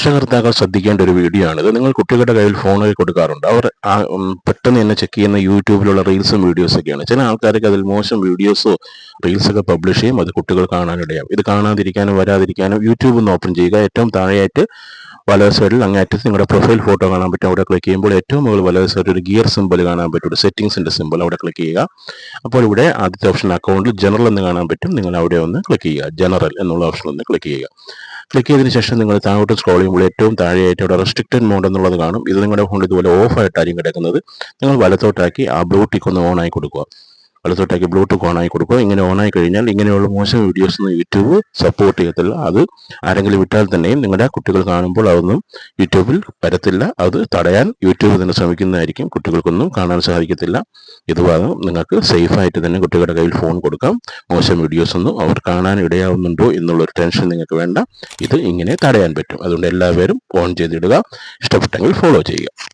രക്ഷകർത്താക്കൾ ശ്രദ്ധിക്കേണ്ട ഒരു വീഡിയോ ആണിത്. നിങ്ങൾ കുട്ടികളുടെ കയ്യിൽ ഫോണിൽ കൊടുക്കാറുണ്ട്. അവർ പെട്ടെന്ന് തന്നെ ചെക്ക് ചെയ്യുന്ന യൂട്യൂബിലുള്ള റീൽസും വീഡിയോസൊക്കെയാണ് ചില ആൾക്കാർക്ക് അതിൽ മോശം വീഡിയോസോ റീൽസൊക്കെ പബ്ലിഷ് ചെയ്യും. അത് കുട്ടികൾ കാണാനിടയാവും. ഇത് കാണാതിരിക്കാനും വരാതിരിക്കാനും യൂട്യൂബ് ഒന്ന് ഓപ്പൺ ചെയ്യുക. ഏറ്റവും താഴെയായിട്ട് വലത് സൈഡിൽ അങ്ങേറ്റത്ത് നിങ്ങളുടെ പ്രൊഫൈൽ ഫോട്ടോ കാണാൻ പറ്റും. അവിടെ ക്ലിക്ക് ചെയ്യുമ്പോൾ ഏറ്റവും മുകളിൽ വലത് ഒരു ഗിയർ സിമ്പിൾ കാണാൻ പറ്റും. ഒരു സെറ്റിംഗ്സിന്റെ സിമ്പിൾ അവിടെ ക്ലിക്ക് ചെയ്യുക. അപ്പോൾ ഇവിടെ ആദ്യത്തെ ഓപ്ഷൻ അക്കൗണ്ടിൽ ജനറൽ എന്ന് കാണാൻ പറ്റും. നിങ്ങൾ അവിടെ ഒന്ന് ക്ലിക്ക് ചെയ്യുക. ജനറൽ എന്നുള്ള ഓപ്ഷൻ ഒന്ന് ക്ലിക്ക് ചെയ്യുക. ക്ലിക്ക് ചെയ്തതിന് ശേഷം നിങ്ങൾ താഴോട്ട് സ്ക്രോൾ ചെയ്യുമ്പോൾ ഏറ്റവും താഴെയായിട്ട് അവിടെ റെസ്ട്രിക്റ്റഡ് മോഡ് എന്നുള്ളത് കാണും. ഇത് നിങ്ങളുടെ ഫോണിൽ ഇതുപോലെ ഓഫ് ആയിട്ടായിരിക്കും കിടക്കുന്നത്. നിങ്ങൾ വലത്തോട്ടാക്കി ആ ബ്ലൂടിക്ക് ഒന്ന് ഓൺ ആയി കൊടുക്കുക. വലത്തോട്ടാക്കി ബ്ലൂടൂത്ത് ഓണായി കൊടുക്കുക ഇങ്ങനെ ഓണായി കഴിഞ്ഞാൽ ഇങ്ങനെയുള്ള മോശം വീഡിയോസ് ഒന്നും യൂട്യൂബ് സപ്പോർട്ട് ചെയ്യത്തില്ല. അത് ആരെങ്കിലും വിട്ടാൽ തന്നെയും നിങ്ങളുടെ കുട്ടികൾ കാണുമ്പോൾ അതൊന്നും യൂട്യൂബിൽ വരത്തില്ല. അത് തടയാൻ യൂട്യൂബ് തന്നെ ശ്രമിക്കുന്നതായിരിക്കും. കുട്ടികൾക്കൊന്നും കാണാൻ സാധിക്കത്തില്ല. ഇതുവാണ് നിങ്ങൾക്ക് സേഫായിട്ട് തന്നെ കുട്ടികളുടെ കയ്യിൽ ഫോൺ കൊടുക്കാം. മോശം വീഡിയോസ് ഒന്നും അവർ കാണാൻ ഇടയാവുന്നുണ്ടോ എന്നുള്ളൊരു ടെൻഷൻ നിങ്ങൾക്ക് വേണ്ട. ഇത് ഇങ്ങനെ തടയാൻ പറ്റും. അതുകൊണ്ട് എല്ലാവരും ഓൺ ചെയ്തിടുക. ഇഷ്ടപ്പെട്ടെങ്കിൽ ഫോളോ ചെയ്യുക.